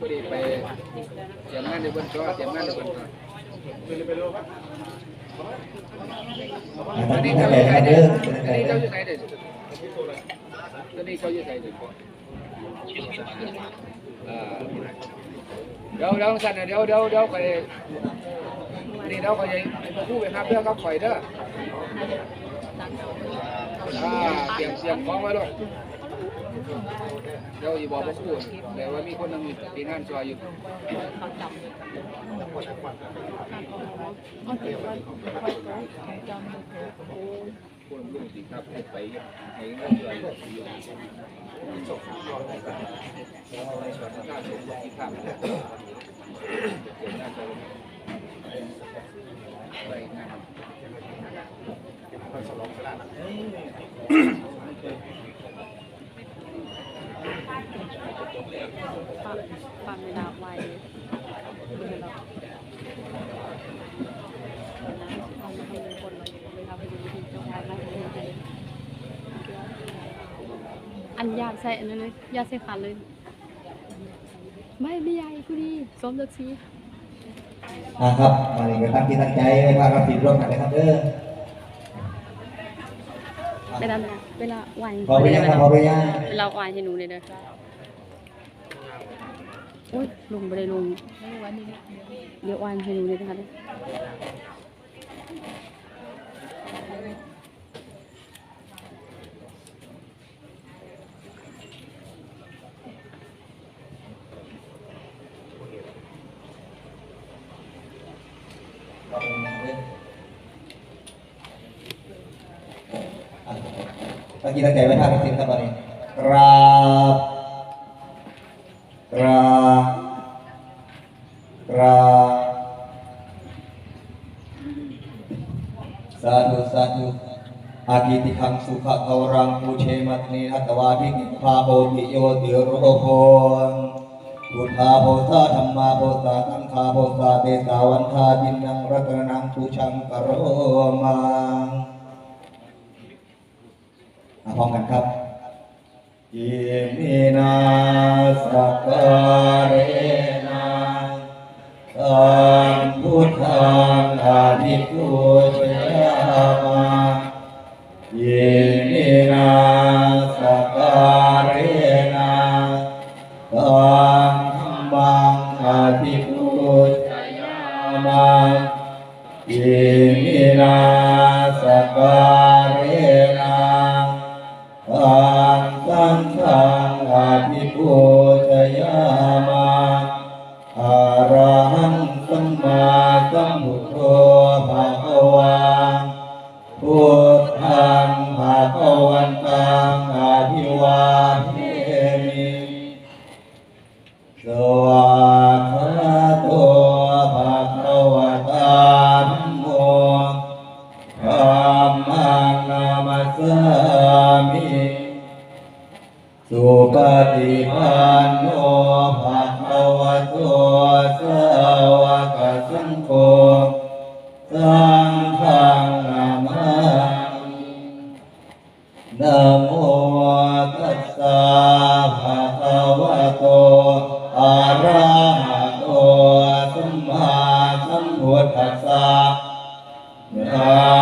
พอดีไปเตรียมงานในบนตัวเตรียมงานในบนตัวอ่าตอนนี้เจ้าอยู่ไหนเด้อตอนนี้เจ้าอยู่ไหนเด้อตอนนี้เจ้าอยู่ไหนเด้อเดี๋ยวเดี๋ยวสั่นเดี๋ยวเดี๋ยวเดี๋ยวไปนี่เดี๋ยวไปยังผู้ไปหาเพื่อนกับข่อยเด้อเตรียมเตรียมของไว้ด้วย เดี๋ยวอีบอกพ่อครูแต่ว่ามีคนนึงปีงานช่วยอยู่คนลูกสิครับให้ไปให้งินเลยอยู่ส่งยอดให้กันในส่วนของการส่งที่ข้ามเดี๋ยวน่าจะไปงาน ความเวลาไวเวลาเอามาให้คนมาเวลาไปดูที่เจ้าชายมาให้อัน ยากใส่อันนั้นเลยยากใส่ขันเลย ไม่ไม่ใหญ่กูดีสมจักสีอ่าครับมาเลยก็ตั้งที่ตั้งใจไว้ว่ารับผิดร่วมกันนะครับเด้อเวลาเวลาไหวพอไปยังครับพอไปยังเวลาไหวให้หนูเลยเด้อโอ้ยลงไปเลยลงเดี๋ยวไหวให้หนูเลยนะคะ ตั้งที่ตั้งใจไว้ท่าเป็นสิ่งครับตอนนี้กราบกราบกราบสาธุสาธุอากิติคังสุขะทวรังปูเชมัตนีนัตวาทิกิภาโพติโยติโรโพนพุทธาโพธาธรรมาโพธาสังฆาโพธาเตสาวันทาจินนังรัตนังปูชังกโรมัง พร้อมกันครับอิมินาสการเรนะสันพุทธังอาทิตุชยามาอิมินาสการเรนะสัม โฆสังฆังนามามินะโมตัสสะภะคะวะโตอะระหะโตสัมมาสัมพุทธัสสะนะ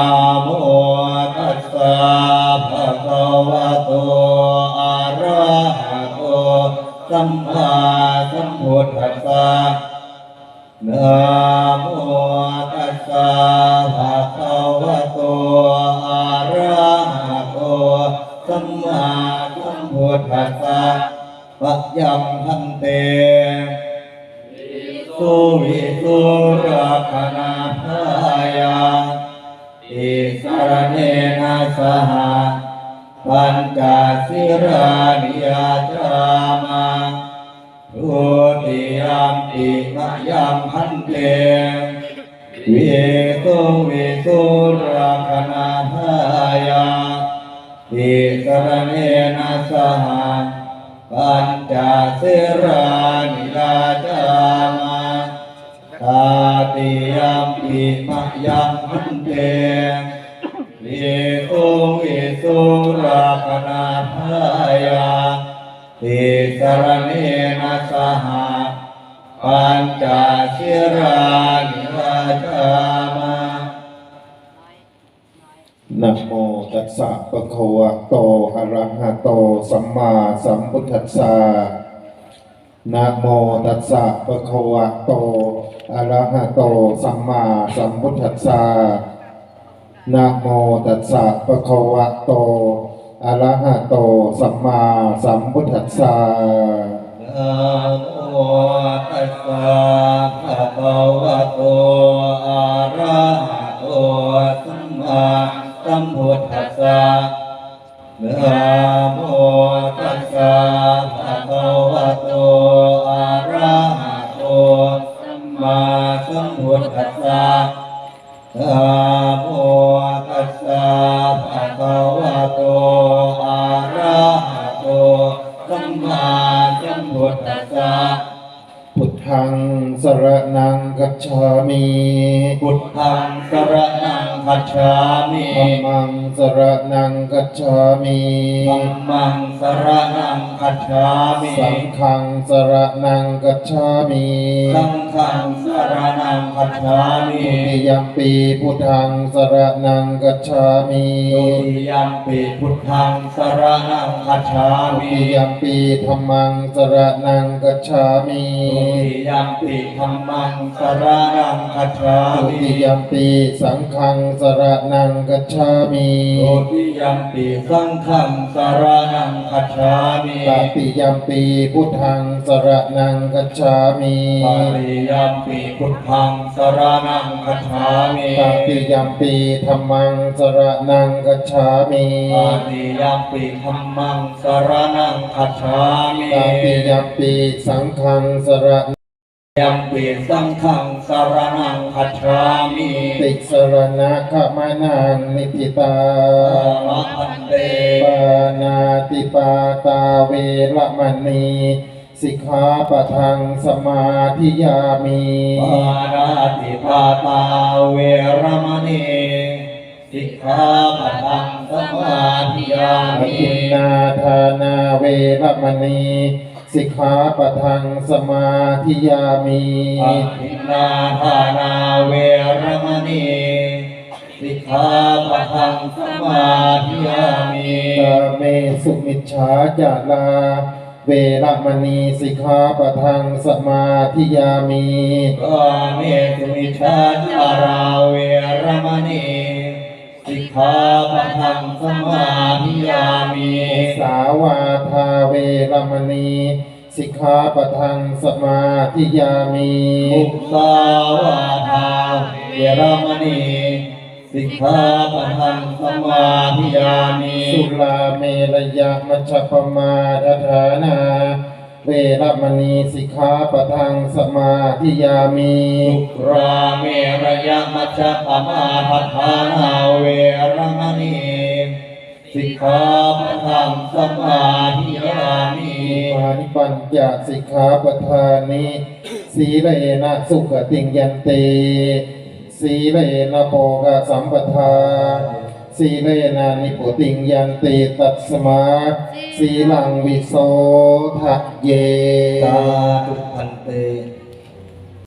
สหปัญจสิรานิยจามาทุติยามปิมะยังพันเตวิสุวิสุรักขณาทายาติสรเนนะสหปัญจสิรานิลาจามาตาติยามปิมะยังพันเต วิสุวิสุรักขณาทายาติสรเนนะสหปปัญจชิรานิราชามานะโมตัสสะปะคะวะโตอะระหะโตสัมมาสัมพุทธัสสะนะโมตัสสะปะคะวะโตอะระหะโตสัมมาสัมพุทธัสสะ นะโมตัสสะปะคะวะโตอะระหะโตสัมมาสัมพุทธัสสะนะโมตัสสะภะคะวะโตอะระหะโตสัมมาสัมพุทธัสสะนะโมตัสสะภะคะวะโตอะระหะโตสัมมาสัมพุทธัสสะ นะโมตัสสะภะคะวะโตอะระหะโตสัมมาสัมพุทธัสสะพุทธังสรณังกัจฉามิพุทธังสรณัง คัจฉามิธัมมังสรณังกัจฉามิธัมมังสรณังคัจฉามิสังฆังสรณังกัจฉามิสังฆังสรณังคัจฉามิทุติยัมปีพุทธังสรณังกัจฉามิตุติยัมปิพุทธังสรณังคัจฉาทุมิติยัมปีธัมมังสรณังกัจฉามิตุติยัมปิธัมมังสรณังคัจฉาทุมิติยัมปีสังฆังสรณังกัจฉามิตุติยัมปิสังฆังสรณังคัจฉามิตติยัมปีพุทธังสรณังกัจฉามิปาริยัมปิพุทธังสรณังคัจฉามิตติยัมปีธัมมังสรณังกัจฉามิปาริยัมปิธัมมังสรณังคัจฉามิตติยัมปีสังฆังสรณ ยัมปิสังฆังสรณังคัจฉามิติสรณะขมานังนิติตามะพันเตปานาติปาตาเวระมณีสิกขาปะทังสมาธิยามิปาราติปาตาเวรมณีสิกขาปะทังสมาธิยาอมิภินนาทานาเวระมณี สิกขาปะทังสมาธิยามิอภินนาทานาเวรมณีสิกขาปะทังสมาธิยามิกาเมสุมิชฌาจาราเวระมณีสิกขาปะทังสมาธิยามิกาเมสุมิชาจาราเวรมณี สิกขาปะทังสมาธิยามิสาวาทาเวระมณีสิกขาปะทังสมาธิยามิมุสาวาทาเวรมณีสิกขาปะทังสมาธิยามิสุลาเมรยะมัชฌปมาทฐานา เวระมณีสิกขาปะทังสมาธิยามิสุราเมรยมัจจปมาทัฏฐานาเวรมณีสิกขาปะทังสมาธิยามิปานิปัญจสิกขาปทานิสีเลนะสุขติงยันติสีเลนะโภกสัมปทา สีเลนะนิพุติงยันติตัสมาสีลังวิโสทะเยสาธุพันเต